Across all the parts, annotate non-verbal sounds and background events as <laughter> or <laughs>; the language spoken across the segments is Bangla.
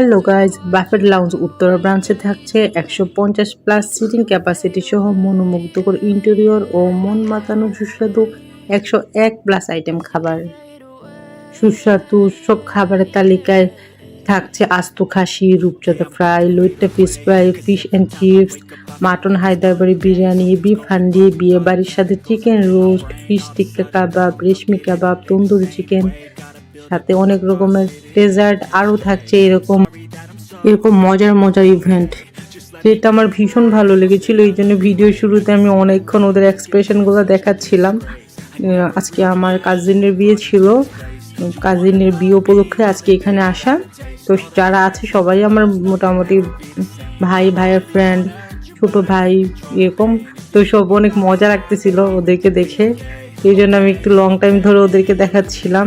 Hello guys buffet lounge Uttara ব্রাঞ্চে থাকছে একশো পঞ্চাশ প্লাস সিটিং ক্যাপাসিটি সহ মনোমুগ্ধকর ইন্টেরিয়র ও মন মাতানো সুস্বাদু একশো এক প্লাস আইটেম খাবার। সুস্বাদু সব খাবারের তালিকায় থাকছে আস্ত খাসি, রূপচাঁদা fry লইট্টা fish fry fish and chips mutton Hyderabadi biryani beef handi, বিয়ে বাড়ির সাথে chicken roast fish tikka kebab reshmi kebab tandoori chicken সাথে অনেক রকমের ডেজার্ট আরও থাকছে এরকম। এরকম মজার মজার ইভেন্ট যেটা আমার ভীষণ ভালো লেগেছিল, এই জন্য ভিডিও শুরুতে আমি অনেকক্ষণ ওদের এক্সপ্রেশনগুলো দেখাচ্ছিলাম। আজকে আমার কাজিনের বিয়ে ছিল। কাজিনের বিয়ে উপলক্ষে আজকে এখানে আসা। তো যারা আছে সবাই আমার মোটামুটি ভাই, ভাইয়ের ফ্রেন্ড ছোট ভাই, এরকম। তো সব অনেক মজা লাগতেছিল ওদেরকে দেখে। এই জন্য আমি একটু লং টাইম ধরে ওদেরকে দেখাচ্ছিলাম।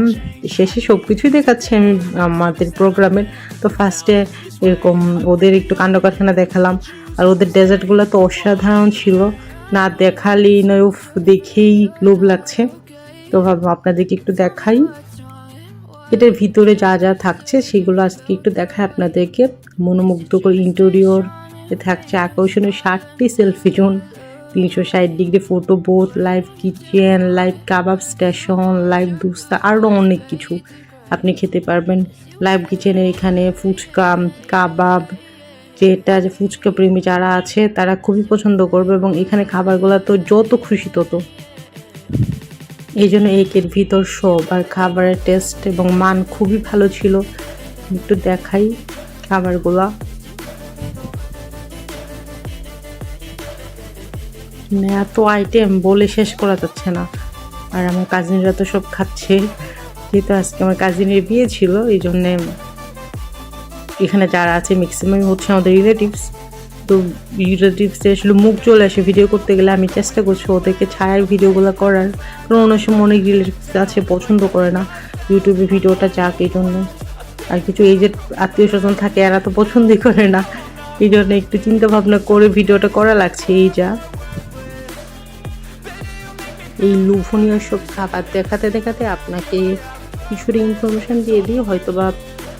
শেষে সব কিছুই দেখাচ্ছি আমি, আমাদের প্রোগ্রামের তো ফার্স্টে এরকম ওদের একটু কাণ্ড কারখানা দেখালাম। আর ওদের ডেজার্টগুলো তো অসাধারণ ছিল। না দেখালেই নয় দেখেই লোভ লাগছে। তো ভাবলাম আপনাদেরকে একটু দেখাই। এটার ভিতরে যা যা থাকছে সেগুলো আজকে একটু দেখায় আপনাদেরকে। মনোমুগ্ধকর ইন্টেরিয়র থাকছে আকর্ষণীয় ষাটটি সেলফি জোন তিনশো ষাট degree photo booth live kitchen live kebab station live দুস্তা আরও অনেক কিছু আপনি খেতে পারবেন। লাইভ কিচেনের এখানে ফুচকা কাবাব যেটা যে ফুচকা প্রেমী যারা আছে, তারা খুবই পছন্দ করবে এবং এখানে খাবারগুলো তো যত খুশি তত। এই জন্য একের ভিতর সব আর খাবারের টেস্ট এবং মান খুবই ভালো ছিল। একটু দেখাই খাবারগুলা। এত আইটেম বলে শেষ করা যাচ্ছে না। আর আমার কাজিনরা তো সব খাচ্ছে। যেহেতু আজকে আমার কাজিনের বিয়ে ছিল, এই জন্যে এখানে যারা আছে ম্যাক্সিমাম হচ্ছে আমাদের রিলেটিভস তো রিলেটিভসে আসলে মুখ চলে আসে ভিডিও করতে গেলে। আমি চেষ্টা করছি ওদেরকে ছায়ার ভিডিওগুলো করার। কারণ অনেক সময় অনেক রিলেটিভস আছে, পছন্দ করে না ইউটিউবে ভিডিওটা যাক এই জন্য। আর কিছু এই যে আত্মীয় স্বজন থাকে, এরা তো পছন্দই করে না। এই জন্য একটু চিন্তা ভাবনা করে ভিডিওটা করা লাগছে, এই যা। এই লোভনীয় সব খাবার দেখাতে দেখাতে আপনাকে কিছুটা ইনফরমেশন দিয়ে দিই। হয়তো বা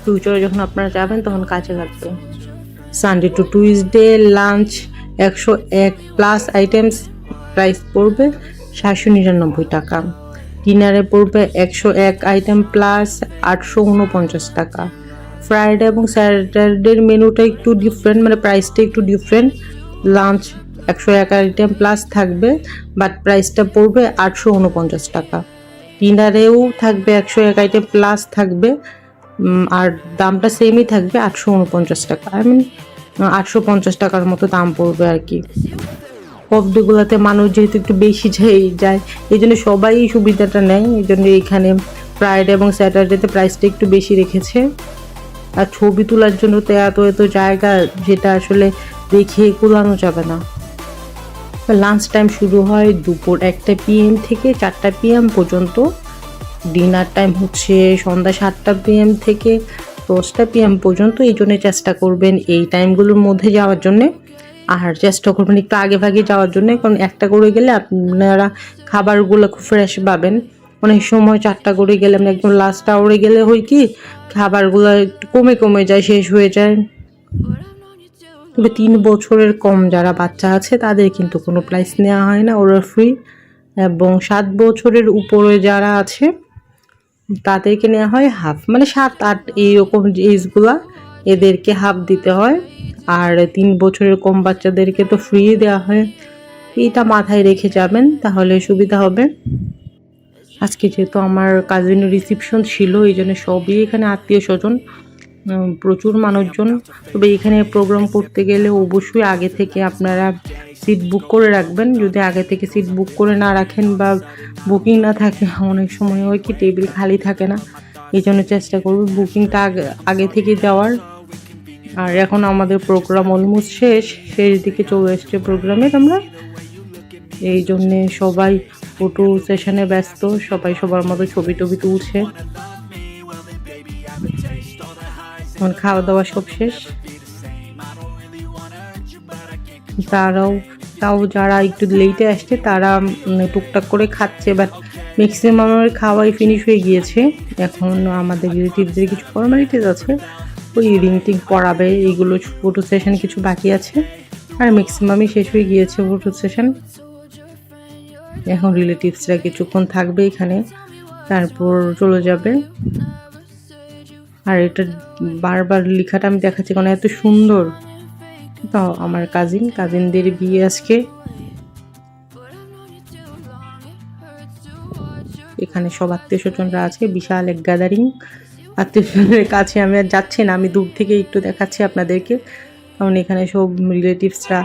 ফিউচারে যখন আপনারা যাবেন তখন কাজে লাগবে। সানডে টু টুইসডে লাঞ্চ একশো এক প্লাস আইটেমস প্রাইস পড়বে সাতশো নিরানব্বই টাকা। ডিনারে পড়বে একশো এক আইটেম প্লাস আটশো উনপঞ্চাশ টাকা। ফ্রাইডে এবং স্যাটারডের মেনুটা একটু ডিফারেন্ট মানে প্রাইসটা একটু ডিফারেন্ট লাঞ্চ একশো এক আইটেম প্লাস থাকবে বাট প্রাইসটা পড়বে আটশো উনপঞ্চাশ টাকা। ডিনারেও থাকবে একশো এক আইটেম প্লাস থাকবে আর দামটা সেমই থাকবে আটশো উনপঞ্চাশ টাকা। আই মিন আটশো পঞ্চাশ টাকার মতো দাম পড়বে আর কি। পবডিগুলোতে মানুষ যেহেতু একটু বেশি যায় যায়, এই জন্য সবাই সুবিধাটা নেয়। এই জন্য এখানে ফ্রাইডে এবং স্যাটারডেতে প্রাইসটা একটু বেশি রেখেছে। আর ছবি তোলার জন্য তো এত এত জায়গা, যেটা আসলে দেখে কুলানো যাবে না। লাঞ্চ টাইম শুরু হয় দুপুর একটা পিএম থেকে চারটা পিএম পর্যন্ত। ডিনার টাইম হচ্ছে সন্ধ্যা সাতটা পিএম থেকে দশটা পিএম পর্যন্ত। এই জন্য চেষ্টা করবেন এই টাইমগুলোর মধ্যে যাওয়ার জন্যে। আর চেষ্টা করবেন একটু আগে ভাগে যাওয়ার জন্য। কারণ একটা করে গেলে আপনারা খাবারগুলো খুব ফ্রেশ পাবেন। অনেক সময় চারটা করে গেলে আমরা একদম লাস্ট আওয়ারে গেলে হয় কি, খাবারগুলো একটু কমে কমে যায়, শেষ হয়ে যায়। তবে তিন বছরের কম যারা বাচ্চা আছে, তাদের কিন্তু কোনো প্রাইস নেওয়া হয় না, ওরা ফ্রি এবং সাত বছরের উপরে যারা আছে, তাদেরকে নেওয়া হয় হাফ মানে সাত, আট এইরকম এজগুলা এদেরকে হাফ দিতে হয়। আর তিন বছরের কম বাচ্চাদেরকে তো ফ্রি দেওয়া হয়। এইটা মাথায় রেখে যাবেন, তাহলে সুবিধা হবে। আজকে যেহেতু আমার কাজিনের রিসিপশন ছিল, এই জন্য সবই এখানে আত্মীয় স্বজন প্রচুর মানুষজন। তবে এখানে প্রোগ্রাম করতে গেলে অবশ্যই আগে থেকে আপনারা সিট বুক করে রাখবেন। যদি আগে থেকে সিট বুক করে না রাখেন বা বুকিং না থাকে, <laughs> অনেক সময় হয় কি টেবিল খালি থাকে না। এই জন্য চেষ্টা করব বুকিংটা আগে আগে থেকে দেওয়ার। আর এখন আমাদের প্রোগ্রাম অলমোস্ট শেষ। শেষ দিকে চলে এসছে প্রোগ্রামের আমরা। এই জন্যে সবাই ফটো সেশনে ব্যস্ত। সবাই সবার মতো ছবি টবি তুলছে। এখন খাওয়া দাওয়া সব শেষ। তারাও, তাও যারা একটু লেটে আসছে, তারা টুকটাক করে খাচ্ছে বাট ম্যাক্সিমামের খাওয়াই ফিনিশ হয়ে গিয়েছে। এখন আমাদের রিলেটিভদের কিছু ফর্মালিটিস আছে। ওই রিং টিং পরাবে এইগুলো ফটো সেশন কিছু বাকি আছে। আর ম্যাক্সিমামই শেষ হয়ে গিয়েছে ফটো সেশন এখন রিলেটিভসরা কিছুক্ষণ থাকবে এখানে, তারপর চলে যাবে। আর এটা বারবার লেখাটা আমি দেখাচ্ছি কারণ এত সুন্দর। তো আমার কাজিন কাজিনদের বিয়ে আজকে। এখানে সব আত্মীয় স্বজনরা আছে বিশাল এক গ্যাদারিং আত্মীয় স্বজনের কাছে আমি আর যাচ্ছি না, আমি দূর থেকে একটু দেখাচ্ছি আপনাদেরকে। কারণ এখানে সব রিলেটিভসরা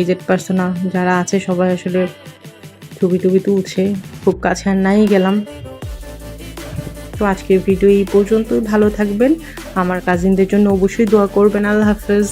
এজেড পার্সোনা যারা আছে, সবাই আসলে ছবি টবি তুলছে। খুব কাছে আর নাই গেলাম। তো আজকের ভিডিও এই পর্যন্তই। ভালো থাকবেন। আমার কাজিনদের জন্য অবশ্যই দোয়া করবেন। আল্লাহ হাফেজ।